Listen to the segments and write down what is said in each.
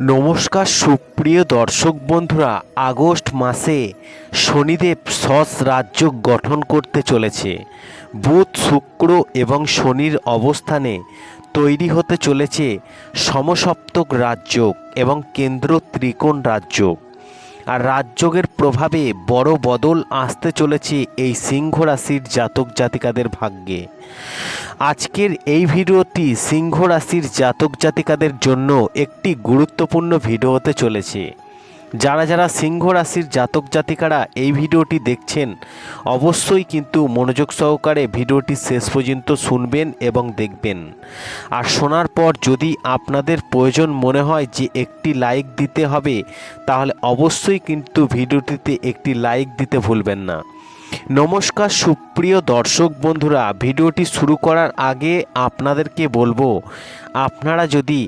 নমস্কার সুপ্রিয় দর্শক বন্ধুরা, আগস্ট মাসে শনিদেব সস রাজ্য গঠন করতে চলেছে। বুধ, শুক্র এবং শনির অবস্থানে তৈরি হতে চলেছে সমসপ্তক রাজ্য এবং কেন্দ্র ত্রিকোণ রাজ্য। আর রাজযোগের প্রভাবে বড় বদল আসতে চলেছে এই সিংহ রাশির জাতক জাতিকাদের ভাগ্যে। আজকের এই ভিডিওটি সিংহ রাশির জাতক জাতিকাদের জন্য একটি গুরুত্বপূর্ণ ভিডিও হতে চলেছে। যারা যারা সিংহ রাশির জাতক জাতিকারা এই ভিডিওটি দেখছেন, অবশ্যই কিন্তু মনোযোগ সহকারে ভিডিওটি শেষ পর্যন্ত শুনবেন এবং দেখবেন। আর শোনার পর যদি আপনাদের প্রয়োজন মনে হয় যে একটি লাইক দিতে হবে, তাহলে অবশ্যই কিন্তু ভিডিওটিতে একটি লাইক দিতে ভুলবেন না। নমস্কার সুপ্রিয় দর্শক বন্ধুরা, ভিডিওটি শুরু করার আগে আপনাদেরকে বলব, আপনারা যদি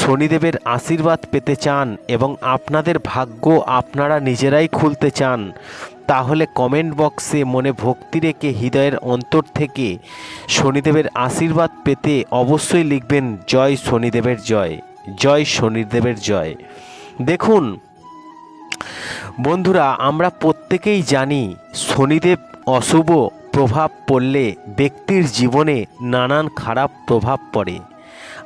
শনিদেবের আশীর্বাদ পেতে চান এবং আপনাদের ভাগ্য আপনারা নিজেরাই খুলতে চান, তাহলে কমেন্ট বক্সে মনে ভক্তি রেখে হৃদয়ের অন্তর থেকে শনিদেবের আশীর্বাদ পেতে অবশ্যই লিখবেন, জয় শনিদেবের জয় জয় শনিদেবের জয়। দেখুন বন্ধুরা, আমরা প্রত্যেকেই জানি শনিদেব অশুভ প্রভাব পড়লে ব্যক্তির জীবনে নানান খারাপ প্রভাব পড়ে।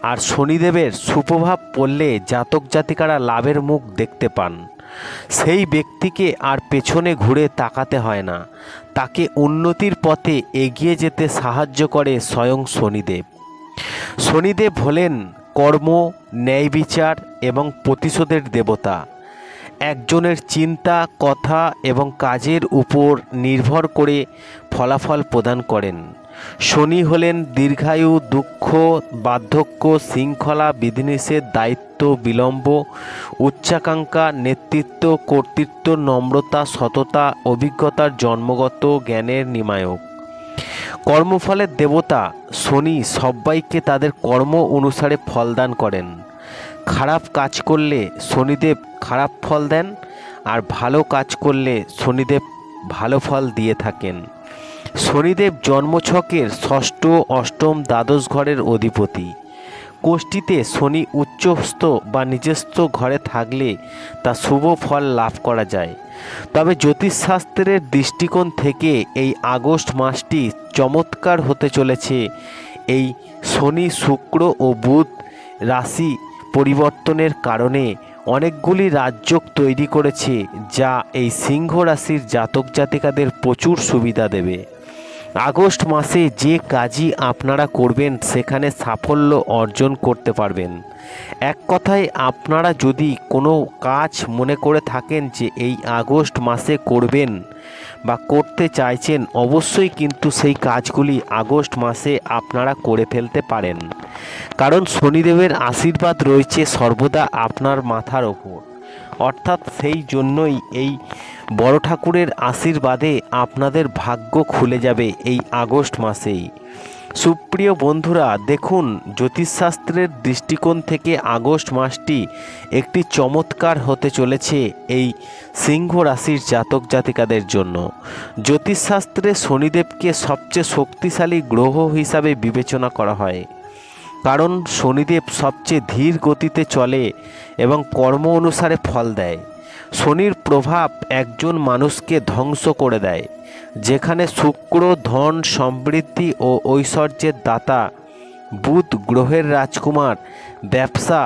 আর শনিদেবের সুপ্রভাব পড়লে জাতক জাতিকারা লাভের মুখ দেখতে পান। সেই ব্যক্তিকে আর পেছনে ঘুরে তাকাতে হয় না। তাকে উন্নতির পথে এগিয়ে যেতে সাহায্য করে স্বয়ং শনিদেব। শনিদেব হলেন কর্ম, ন্যায় বিচার এবং প্রতিশোধের দেবতা। একজনের চিন্তা, কথা এবং কাজের উপর নির্ভর করে ফলাফল প্রদান করেন। শনি হলেন দীর্ঘায়ু, দুঃখ, বার্ধক্য, শৃঙ্খলা, বিধিনিষেধ, দায়িত্ব, বিলম্ব, উচ্চাকাঙ্ক্ষা, নেতৃত্ব, কর্তৃত্ব, নম্রতা, সততা, অভিজ্ঞতার জন্মগত জ্ঞানের নিমায়ক। কর্মফলের দেবতা শনি সবাইকে তাদের কর্ম অনুসারে ফলদান করেন। খারাপ কাজ করলে শনিদেব খারাপ ফল দেন আর ভালো কাজ করলে শনিদেব ভালো ফল দিয়ে থাকেন। শনিদেব জন্মছকের ষষ্ঠ, অষ্টম দ্বাদশ ঘরের অধিপতি। কোষ্ঠীতে শনি উচ্চস্থ বা নিজস্ব ঘরে থাকলে তা শুভ ফল লাভ করা যায়। তবে জ্যোতিষশাস্ত্রের দৃষ্টিকোণ থেকে এই আগস্ট মাসটি চমৎকার হতে চলেছে। এই শনি, শুক্র ও বুধ রাশি পরিবর্তনের কারণে অনেকগুলি রাজযোগ তৈরি করেছে, যা এই সিংহ রাশির জাতক জাতিকাদের প্রচুর সুবিধা দেবে। আগস্ট মাসে যে কাজই আপনারা করবেন, সেখানে সাফল্য অর্জন করতে পারবেন। এক কথায়, আপনারা যদি কোনো কাজ মনে করে থাকেন যে এই আগস্ট মাসে করবেন বা করতে চাইছেন, অবশ্যই কিন্তু সেই কাজগুলি আগস্ট মাসে আপনারা করে ফেলতে পারেন। কারণ শনিদেবের আশীর্বাদ রয়েছে সর্বদা আপনার মাথার ওপর। অর্থাৎ সেই জন্যই এই বড় ঠাকুরের আশীর্বাদে আপনাদের ভাগ্য খুলে যাবে এই আগস্ট মাসেই। সুপ্রিয় বন্ধুরা, দেখুন, জ্যোতিষশাস্ত্রের দৃষ্টিকোণ থেকে আগস্ট মাসটি একটি চমৎকার হতে চলেছে এই সিংহ রাশির জাতক জাতিকাদের জন্য। জ্যোতিষশাস্ত্রে শনিদেবকে সবচেয়ে শক্তিশালী গ্রহ হিসাবে বিবেচনা করা হয়। কারণ, শনিদেব সবচেয়ে ধীর গতিতে চলে এবং কর্ম অনুসারে ফল দেয়। শনির প্রভাব একজন মানুষকে ধ্বংস করে দেয়, যেখানে শুক্র, ধন, সমৃদ্ধি ও ঐশ্বর্যের দাতা, বুধ গ্রহের রাজকুমার, ব্যবসা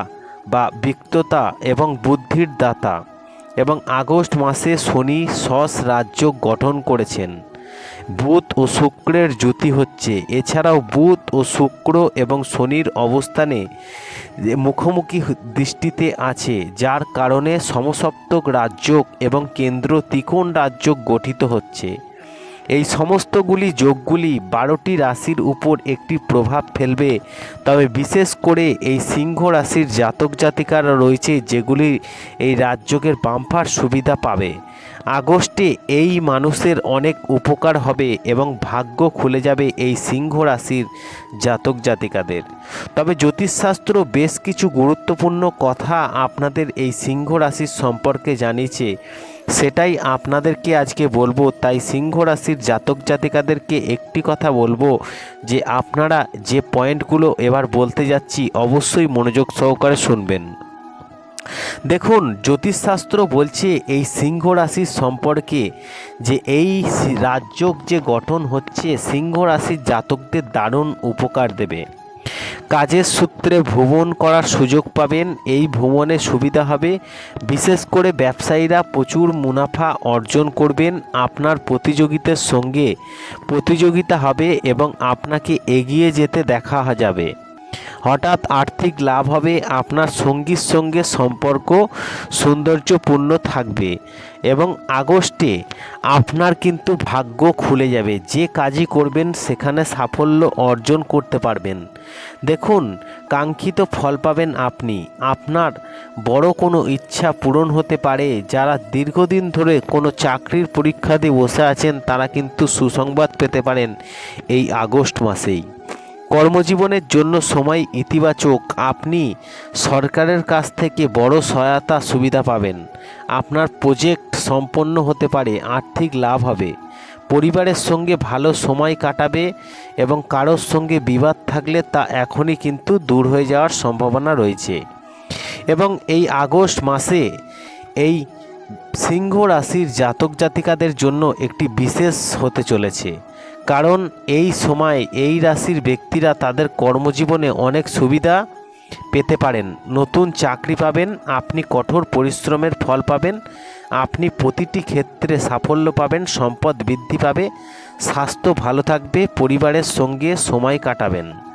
বা বিক্ততা এবং বুদ্ধির দাতা, এবং আগস্ট মাসে শনি সস রাজ্য গঠন করেছেন। বুধ ও শুক্রের জ্যোতি হচ্ছে। এছাড়াও বুধ ও শুক্র এবং শনির অবস্থানে মুখোমুখি দৃষ্টিতে আছে, যার কারণে সমসপ্তক রাজ্য এবং কেন্দ্র ত্রিকোণ রাজ্য গঠিত হচ্ছে। এই সমস্তগুলি যোগগুলি বারোটি রাশির উপর একটি প্রভাব ফেলবে। তবে বিশেষ করে এই সিংহ রাশির জাতক জাতিকারা রয়েছে, যেগুলি এই রাজযোগের বাম্পার সুবিধা পাবে। আগস্টে এই মানুষের অনেক উপকার হবে এবং ভাগ্য খুলে যাবে এই সিংহ রাশির জাতক জাতিকাদের। তবে জ্যোতিষশাস্ত্র বেশ কিছু গুরুত্বপূর্ণ কথা আপনাদের এই সিংহ রাশির সম্পর্কে জানিয়েছে। সেটাই আপনাদেরকে আজকে বলব। তাই সিংহ রাশির জাতক জাতিকাদেরকে একটি কথা বলব যে, আপনারা যে পয়েন্টগুলো এবার বলতে যাচ্ছি, অবশ্যই মনোযোগ সহকারে শুনবেন। দেখুন, জ্যোতিষশাস্ত্র বলছে এই সিংহ রাশির সম্পর্কে যে এই রাজযোগ যে গঠন হচ্ছে সিংহ রাশির জাতকদের দারুণ উপকার দেবে। কাজের সূত্রে ভ্রমণ করার সুযোগ পাবেন, এই ভ্রমণে সুবিধা হবে। বিশেষ করে ব্যবসায়ীরা প্রচুর মুনাফা অর্জন করবেন, আপনার প্রতিযোগিতার সঙ্গে প্রতিযোগিতা হবে এবং আপনাকে এগিয়ে যেতে দেখা যাবে। হঠাৎ আর্থিক লাভ হবে, আপনার সঙ্গীর সঙ্গে সম্পর্ক সৌন্দর্যপূর্ণ থাকবে এবং আগস্টে আপনার কিন্তু ভাগ্য খুলে যাবে। যে কাজই করবেন, সেখানে সাফল্য অর্জন করতে পারবেন। দেখুন, কাঙ্ক্ষিত ফল পাবেন আপনি। আপনার বড় কোনো ইচ্ছা পূরণ হতে পারে। যারা দীর্ঘদিন ধরে কোনো চাকরির পরীক্ষা দিয়ে বসে আছেন, তারা কিন্তু সুসংবাদ পেতে পারেন এই আগস্ট মাসেই। কর্মজীবনের জন্য সময় ইতিবাচক, আপনি সরকারের কাছ থেকে বড় সহায়তা সুবিধা পাবেন। আপনার প্রজেক্ট সম্পন্ন হতে পারে, আর্থিক লাভ হবে। পরিবারের সঙ্গে ভালো সময় কাটাবে এবং কারোর সঙ্গে বিবাদ থাকলে তা এখনই কিন্তু দূর হয়ে যাওয়ার সম্ভাবনা রয়েছে। এবং এই আগস্ট মাসে এই সিংহ রাশির জাতক জাতিকাদের জন্য একটি বিশেষ হতে চলেছে। কারণ এই সময় এই রাশির ব্যক্তিরা তাদের কর্মজীবনে অনেক সুবিধা পেতে পারেন। নতুন চাকরি পাবেন, আপনি কঠোর পরিশ্রমের ফল পাবেন, আপনি প্রতিটি ক্ষেত্রে সাফল্য পাবেন, সম্পদ বৃদ্ধি পাবে, স্বাস্থ্য ভালো থাকবে, পরিবারের সঙ্গে সময় কাটাবেন।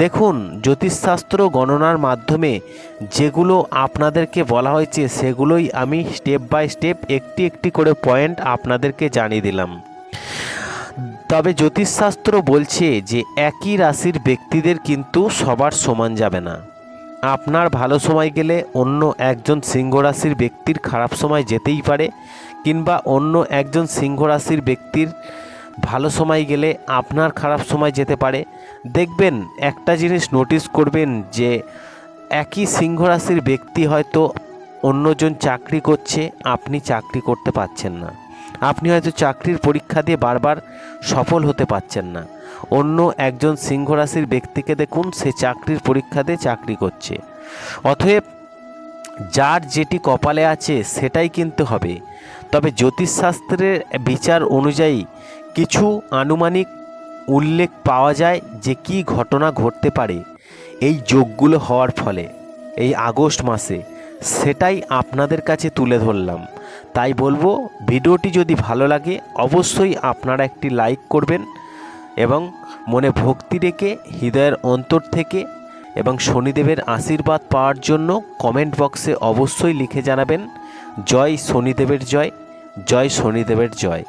দেখুন, জ্যোতিষশাস্ত্র গণনার মাধ্যমে যেগুলো আপনাদেরকে বলা হয়েছে, সেগুলোই আমি স্টেপ বাই স্টেপ একটি একটি করে পয়েন্ট আপনাদেরকে জানিয়ে দিলাম। তবে জ্যোতিষশাস্ত্র বলছে যে একই রাশির ব্যক্তিদের কিন্তু সবার সমান যাবে না। আপনার ভালো সময় গেলে অন্য একজন সিংহ রাশির ব্যক্তির খারাপ সময় যেতেই পারে, কিংবা অন্য একজন সিংহ রাশির ব্যক্তির ভালো সময় গেলে আপনার খারাপ সময় যেতে পারে। দেখবেন একটা জিনিস নোটিস করবেন যে একই সিংহ রাশির ব্যক্তি হয়তো অন্যজন চাকরি করছে, আপনি চাকরি করতে পারছেন না। আপনি হয়তো চাকরির পরীক্ষা দিয়ে বারবার সফল হতে পারছেন না। অন্য একজন সিংহ রাশির ব্যক্তিকে দেখুন, সে চাকরির পরীক্ষা দিয়ে চাকরি করছে। অতএব যার যেটি কপালে আছে, সেটাই কিন্তু হবে। তবে জ্যোতিষশাস্ত্রের বিচার অনুযায়ী কিছু আনুমানিক উল্লেখ পাওয়া যায় যে কি ঘটনা ঘটতে পারে এই যোগগুলো হওয়ার ফলে। এই আগস্ট মাসে। সেটাই আপনাদের কাছে তুলে ধরলাম। তাই বলব, ভিডিওটি যদি ভালো লাগে, অবশ্যই আপনারা একটি লাইক করবেন এবং মনে ভক্তি রেখে হৃদয়ের অন্তর থেকে এবং শনিদেবের আশীর্বাদ পাওয়ার জন্য কমেন্ট বক্সে অবশ্যই লিখে জানাবেন, জয় শনিদেবের জয় জয় শনিদেবের জয়।